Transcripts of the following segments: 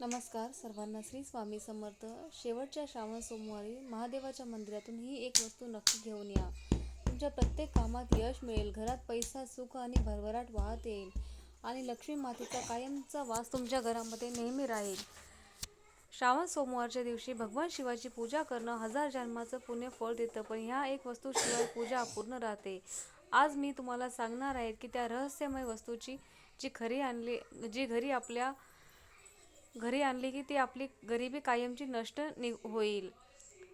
नमस्कार सर्वांना श्री स्वामी समर्थ. शेवटच्या श्रावण सोमवारी महादेवाच्या मंदिरातून ही एक वस्तू नक्की घेऊन या. तुमच्या प्रत्येक कामात यश मिळेल घरात पैसा सुख आणि भरभराट वाहत येईल आणि लक्ष्मी मातेचा कायमचा वास तुमच्या घरामध्ये नेहमी राहील. श्रावण सोमवारच्या दिवशी भगवान शिवाची पूजा करणं हजार जन्माचं पुण्य फळ देतं पण ह्या एक वस्तूशिवाय पूजा अपूर्ण राहते. आज मी तुम्हाला सांगणार आहे की त्या रहस्यमय वस्तूची जी खरी आणली जी घरी आपल्या घरी आणली की ती आपली गरिबी कायमची नष्ट नि होईल.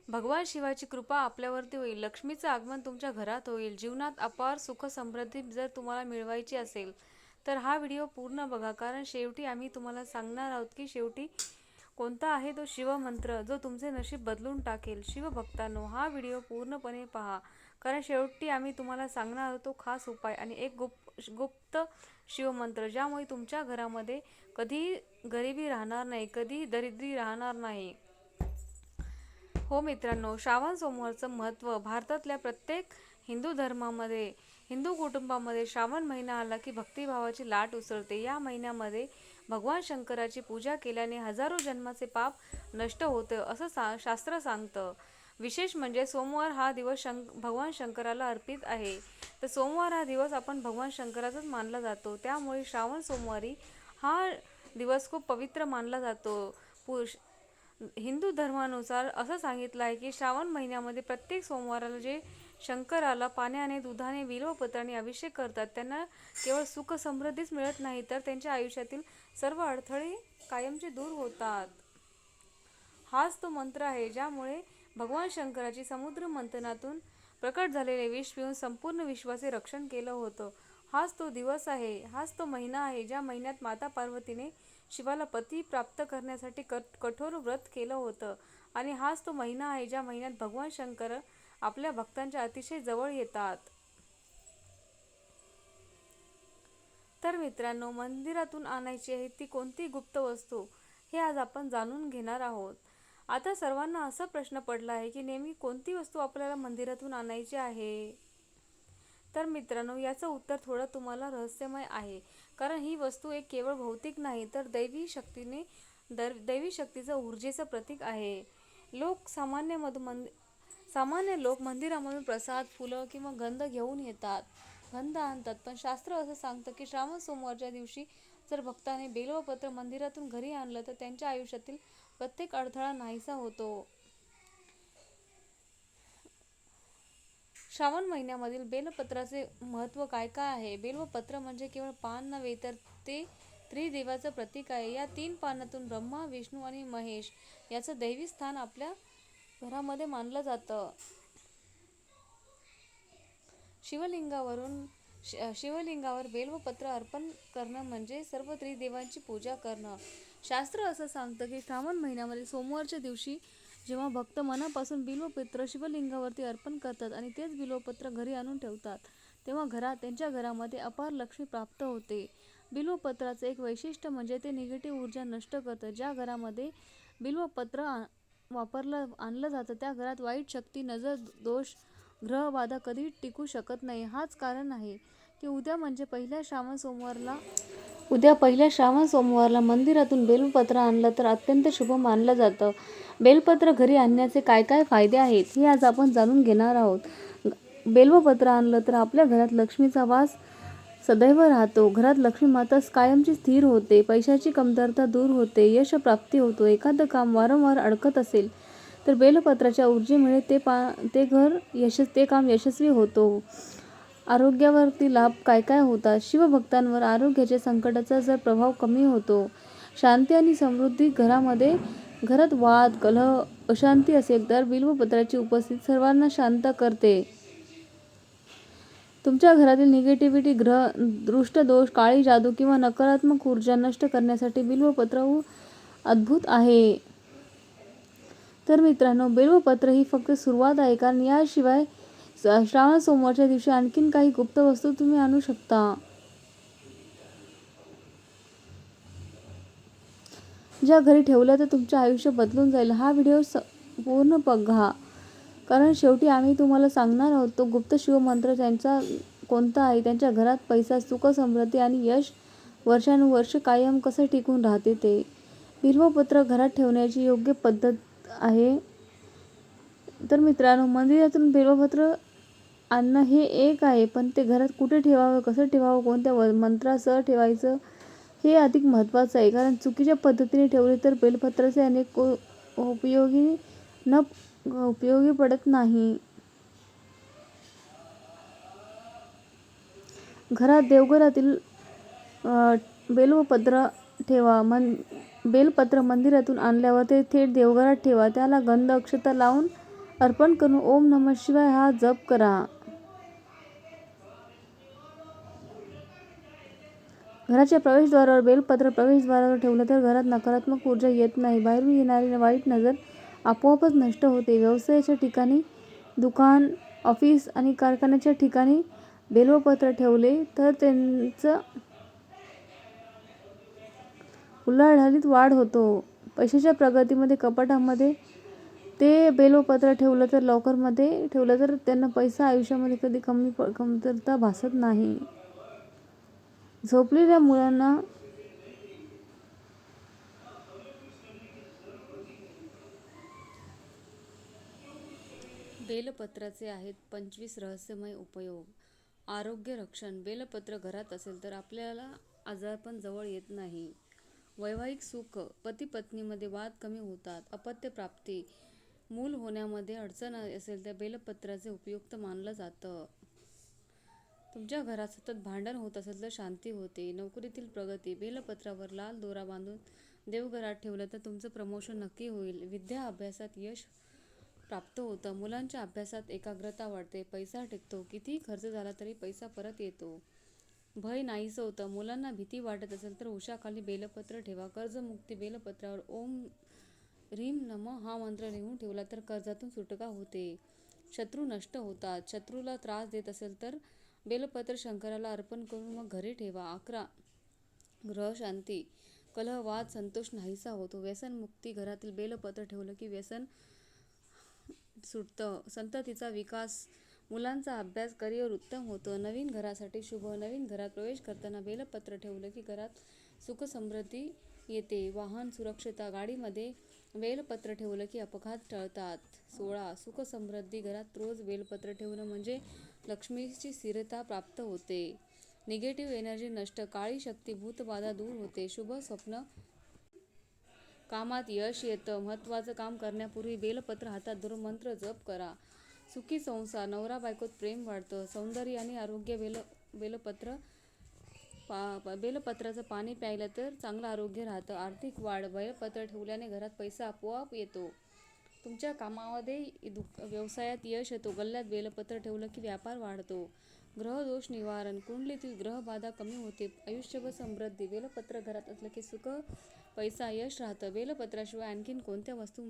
भगवान शिवाची कृपा आपल्यावरती होईल. लक्ष्मीचं आगमन तुमच्या घरात होईल. जीवनात अपार सुख समृद्धी जर तुम्हाला मिळवायची असेल तर हा व्हिडिओ पूर्ण बघा. कारण शेवटी आम्ही तुम्हाला सांगणार आहोत की शेवटी कोणता आहे तो शिवमंत्र जो तुमचे नशीब बदलून टाकेल. शिवभक्तांनो हा व्हिडिओ पूर्णपणे पहा. कारण शेवटी आम्ही तुम्हाला सांगणार आहोत तो खास उपाय. आणि एक गुप गुप्त शिवमंत्र ज्यामुळे तुमच्या घरामध्ये कधी गरिबी राहणार नाही कधी दरिद्री राहणार नाही. हो मित्रांनो श्रावण सोमवारचं महत्त्व भारतातल्या प्रत्येक हिंदू धर्मामध्ये हिंदू कुटुंबामध्ये श्रावण महिना आला की भक्तिभावाची लाट उसळते. या महिन्यामध्ये भगवान शंकराची पूजा केल्याने हजारो जन्माचे पाप नष्ट होते असं सा शास्त्र सांगतं. विशेष म्हणजे सोमवार हा दिवस शंक भगवान शंकराला अर्पित आहे. तर सोमवार हा दिवस आपण भगवान शंकराचाच मानला जातो. त्यामुळे श्रावण सोमवारी हा दिवस खूप पवित्र मानला जातो. पुरुष हिंदू धर्मानुसार असं सांगितलं आहे की श्रावण महिन्यामध्ये प्रत्येक सोमवाराला जे शंकराला पाण्याने दुधाने विल्वपत्राने अभिषेक करतात त्यांना केवळ सुख समृद्धीच मिळत नाही तर त्यांच्या आयुष्यातील सर्व अडथळे कायमचे दूर होतात. हाच तो मंत्र आहे ज्यामुळे भगवान शंकराची समुद्र मंथनातून प्रकट झालेले विष पिऊन संपूर्ण विश्वाचे रक्षण केलं होतं. हाच तो दिवस आहे हाच तो महिना आहे ज्या महिन्यात माता पार्वतीने शिवाला पती प्राप्त करण्यासाठी कट कठोर व्रत केलं होतं. आणि हाच तो महिना आहे ज्या महिन्यात भगवान शंकर आपल्या भक्तांच्या अतिशय जवळ येतात. तर मित्रांनो मंदिरातून आणायची आहे ती कोणती गुप्त वस्तू हे आज आपण जाणून घेणार आहोत. आता सर्वांना असा प्रश्न पडला आहे की नेहमी कोणती वस्तू आपल्याला मंदिरातून आणायची आहे? तर मित्रांनो याचं उत्तर थोडं तुम्हाला रहस्यमय आहे. कारण ही वस्तू एक केवळ भौतिक नाही तर दैवी शक्तीने दर दैवी शक्तीचं ऊर्जेचं प्रतीक आहे. लोक सामान्य मध मंद सामान्य लोक मंदिरामधून प्रसाद फुलं किंवा गंध घेऊन येतात. गंध आणतात. पण शास्त्र असं सांगतं की श्रावण सोमवारच्या दिवशी जर भक्ताने बेलवपत्र मंदिरातून घरी आणलं तर त्यांच्या आयुष्यातील प्रत्येक अडथळा नाहीसा होतो. श्रावण महिन्यामधील बेलपत्राचे महत्त्व काय काय आहे? बेलवपत्र म्हणजे केवळ पान नव्हे तर ते त्रिदेवाचं प्रतीक आहे. या तीन पानातून ब्रह्मा विष्णू आणि महेश याचं दैवी स्थान आपल्या घरामध्ये मानलं जातं. शिवलिंगावरून शिवलिंगावर बेलवपत्र अर्पण करणं म्हणजे सर्व त्रिदेवांची पूजा करणं. शास्त्र असं सांगतं की श्रावण महिन्यामध्ये सोमवारच्या दिवशी जेव्हा भक्त मनापासून बिल्वपत्र शिवलिंगावरती अर्पण करतात आणि तेच बिल्वपत्र घरी आणून ठेवतात तेव्हा घरात त्यांच्या घरामध्ये अपार लक्ष्मी प्राप्त होते. बिल्वपत्राचं एक वैशिष्ट्य म्हणजे ते निगेटिव्ह ऊर्जा नष्ट करतं. ज्या घरामध्ये बिल्वपत्र वापरलं आणलं जातं त्या घरात वाईट शक्ती नजर दोष ग्रहबाधा कधी टिकू शकत नाही. हाच कारण आहे. की उद्या म्हणजे पहिल्या श्रावण सोमवारला? उद्या पहिल्या श्रावण सोमवारला मंदिरातून बेलपत्र आणलं तर अत्यंत शुभ मानलं जातं. बेलपत्र घरी आणण्याचे काय काय फायदे आहेत हे आज आपण जाणून घेणार आहोत. बेलवपत्र आणलं तर आपल्या घरात लक्ष्मीचा वास सदैव राहतो. घरात लक्ष्मी माता कायमची स्थिर होते. पैशाची कमतरता दूर होते. यश प्राप्ती होतो. एखादं काम वारंवार अडकत असेल तर बेलपत्राच्या ऊर्जेमुळे ते पा ते घर यश ते काम यशस्वी होतो. आरोग्यावरती लाभ काय काय होतात? शिवभक्तांवर आरोग्याच्या संकटाचा जर प्रभाव कमी होतो शांती आणि समृद्धी घरामध्ये घरात वाद कलह अशांती असेल तर बिल्वपत्राची उपस्थिती सर्वांना शांत करते. तुमच्या घरातील निगेटिव्हिटी ग्रह दृष्टदोष काळी जादू किंवा नकारात्मक ऊर्जा नष्ट करण्यासाठी बिल्वपत्र हो अद्भुत आहे. तर मित्रांनो बिल्वपत्र ही फक्त सुरुवात आहे कारण याशिवाय श्रावण सोमवारच्या दिवशी आणखीन काही गुप्त वस्तू तुम्ही आणू शकता. ज्या घरी ठेवल्या तर तुमचे आयुष्य बदलून जाईल हा व्हिडिओ स पूर्ण बघा. कारण शेवटी आम्ही तुम्हाला सांगणार आहोत तो गुप्त शिवमंत्र त्यांचा कोणता आहे? त्यांच्या घरात पैसा सुख समृद्धी आणि यश वर्षानुवर्ष कायम कसं टिकून राहते ते? बिल्वपत्र घरात ठेवण्याची योग्य पद्धत आहे. तर मित्रांनो मंदिरातून बिल्वपत्र अन्न हे एक आहे पण ते घरात कुठे ठेवावं कसं ठेवावं कोणत्या व मंत्रासह ठेवायचं हे अधिक महत्त्वाचं आहे. कारण चुकीच्या पद्धतीने ठेवले तर बेलपत्राचे अनेक उपयोगी न उपयोगी पडत नाही. घरात देवघरातील बेलपत्र ठेवा मन बेलपत्र मंदिरातून आणल्यावर ते थेट देवघरात ठेवा. त्याला गंध अक्षता लावून अर्पण करून ओम नमः शिवाय हा जप करा. घराच्या प्रवेशद्वारावर बेलपत्र प्रवेशद्वारावर ठेवलं तर घरात नकारात्मक ऊर्जा येत नाही. बाहेरून येणारी वाईट नजर आपोआपच नष्ट होते. व्यवसायाच्या ठिकाणी दुकान ऑफिस आणि कारखान्याच्या ठिकाणी बेलपत्र ठेवले तर त्यांचं उलाढालीत वाढ होतो. पैशाच्या प्रगतीमध्ये कपाटामध्ये ते बेलपत्र ठेवलं तर लॉकरमध्ये ठेवलं तर त्यांना पैसा आयुष्यामध्ये कधी कमी प कमतरता भासत नाही. झोपलेल्या मुलांना बेलपत्राचे आहेत पंचवीस रहस्यमय उपयोग. आरोग्य रक्षण. बेलपत्र घरात असेल तर आपल्याला आजारपण जवळ येत नाही. वैवाहिक सुख. पती पत्नीमध्ये वाद कमी होतात. अपत्य प्राप्ती. मूल होण्यामध्ये अडचण असेल तर बेलपत्राचे उपयुक्त मानलं जातं. तुमच्या घरात सतत भांडण होत असेल तर शांती होते. नोकरीतील प्रगती बेलपत्रावर लाल दोरा बांधून देवघरात ठेवलं तर तुमचं प्रमोशन नक्की होईल. विद्या अभ्यासात यश प्राप्त होतं. मुलांच्या अभ्यासात एकाग्रता वाढते. पैसा टिकतो. कितीही खर्च झाला तरी पैसा परत येतो. भय नाहीसं होतं. मुलांना भीती वाटत असेल तर उशाखाली बेलपत्र ठेवा. कर्जमुक्ती बेलपत्रावर ओम रीम नम हा मंत्र लिहून ठेवला तर कर्जातून सुटका होते. शत्रू नष्ट होतात. शत्रूला त्रास देत असेल तर बेलपत्र शंकराला अर्पण करून मग घरी ठेवा. अकरा. ग्रह शांती. कलहवाद संतोष नाहीसा होतो. व्यसनमुक्ती घरातील बेलपत्र ठेवलं की व्यसन सुटतं. संततीचा विकास. मुलांचा अभ्यास करिअर उत्तम होतं. नवीन घरासाठी शुभ. नवीन घरात प्रवेश करताना बेलपत्र ठेवलं की घरात सुख समृद्धी येते. वाहन सुरक्षता गाडीमध्ये बेलपत्र ठेवलं की अपघात टळतात. सोळा सुखसमृद्धी घरात रोज बेलपत्र ठेवणं म्हणजे लक्ष्मीची स्थिरता प्राप्त होते. निगेटिव्ह एनर्जी नष्ट काळी शक्ती भूतबाधा दूर होते. शुभ स्वप्न कामात यश येतं. महत्त्वाचं काम करण्यापूर्वी बेलपत्र हातात धरून मंत्र जप करा. सुखी संसार नवरा बायकोत प्रेम वाढतं. सौंदर्य आणि आरोग्य बेल बेलपत्र पा बेलपत्राचं पाणी प्यायलं तर चांगलं आरोग्य राहतं. आर्थिक वाढ बेलपत्र ठेवल्याने घरात पैसा आपोआप येतो. तुमच्या कामामध्ये दु व्यवसायात यश येतो. गल्ल्यात बेलपत्र ठेवलं की व्यापार वाढतो. ग्रहदोष निवारण कुंडलीतील ग्रहबाधा कमी होते. आयुष्यभर समृद्धी. बेलपत्र घरात असलं की सुख पैसा यश राहतं. बेलपत्राशिवाय आणखीन कोणत्या वस्तू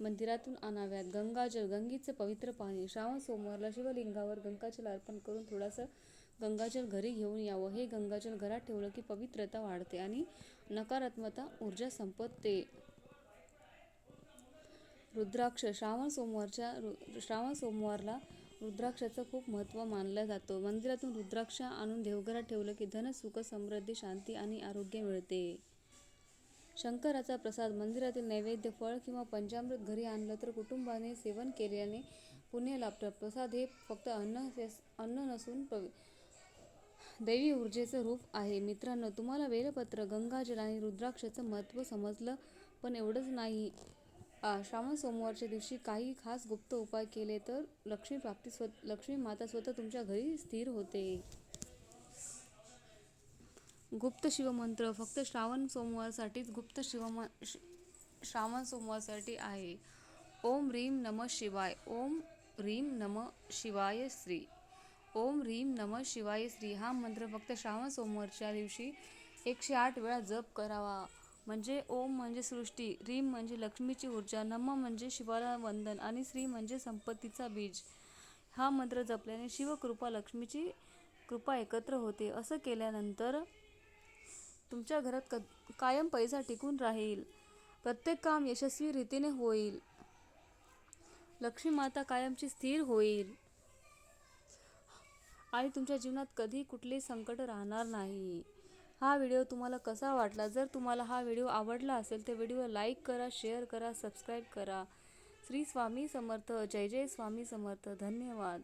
मंदिरातून आणाव्यात? गंगाजल गंगेचं पवित्र पाणी श्रावण सोमवारला शिवलिंगावर गंगाजल अर्पण करून थोडंसं गंगाजल घरी घेऊन यावं. हे गंगाजल घरात ठेवलं की पवित्रता वाढते आणि नकारात्मकता ऊर्जा संपत्ते. रुद्राक्ष श्रावण सोमवारच्या रु श्रावण सोमवारला रुद्राक्षाचं खूप महत्त्व मानलं जातं. मंदिरातून रुद्राक्ष आणून देवघरात ठेवलं की धन सुख समृद्धी शांती आणि आरोग्य मिळते. शंकराचा प्रसाद मंदिरातील नैवेद्य फळ किंवा पंचामृत घरी आणलं तर कुटुंबाने सेवन केल्याने पुण्य लाभतं प्रसाद हे फक्त अन्न अन्न नसून पवि दैवी ऊर्जेचं रूप आहे. मित्रांनो तुम्हाला बेलपत्र गंगाजल आणि रुद्राक्षाचं महत्त्व समजलं पण एवढंच नाही. श्रावण सोमवारच्या दिवशी काही खास गुप्त उपाय केले तर लक्ष्मी प्राप्ती स्व लक्ष्मी माता स्वतः तुमच्या घरी स्थिर होते. गुप्त शिवमंत्र फक्त श्रावण सोमवारसाठीच गुप्त शिवम श- श्रावण सोमवारसाठी आहे. ओम रीम नम शिवाय ओम रीम नम शिवाय श्री. ओम ह्रीम नम शिवाय श्री हा मंत्र फक्त श्रावण सोमवारच्या दिवशी एकशे आठ वेळा जप करावा. म्हणजे ओम म्हणजे सृष्टी रीम म्हणजे लक्ष्मीची ऊर्जा नम म्हणजे शिवाला वंदन आणि श्री म्हणजे संपत्तीचा बीज. हा मंत्र जपल्याने शिवकृपा लक्ष्मीची कृपा एकत्र होते. असं केल्यानंतर तुमच्या घरात क कायम पैसा टिकून राहील. प्रत्येक काम यशस्वी रीतीने होईल. लक्ष्मी माता कायमची स्थिर होईल. आणि तुमच्या जीवनात कधी कुठले संकट राहणार नाही. हा व्हिडिओ तुम्हाला कसा वाटला? जर तुम्हाला हा व्हिडिओ आवडला असेल तर व्हिडिओ लाईक करा शेअर करा सबस्क्राईब करा. श्री स्वामी समर्थ. जय जय स्वामी समर्थ. धन्यवाद.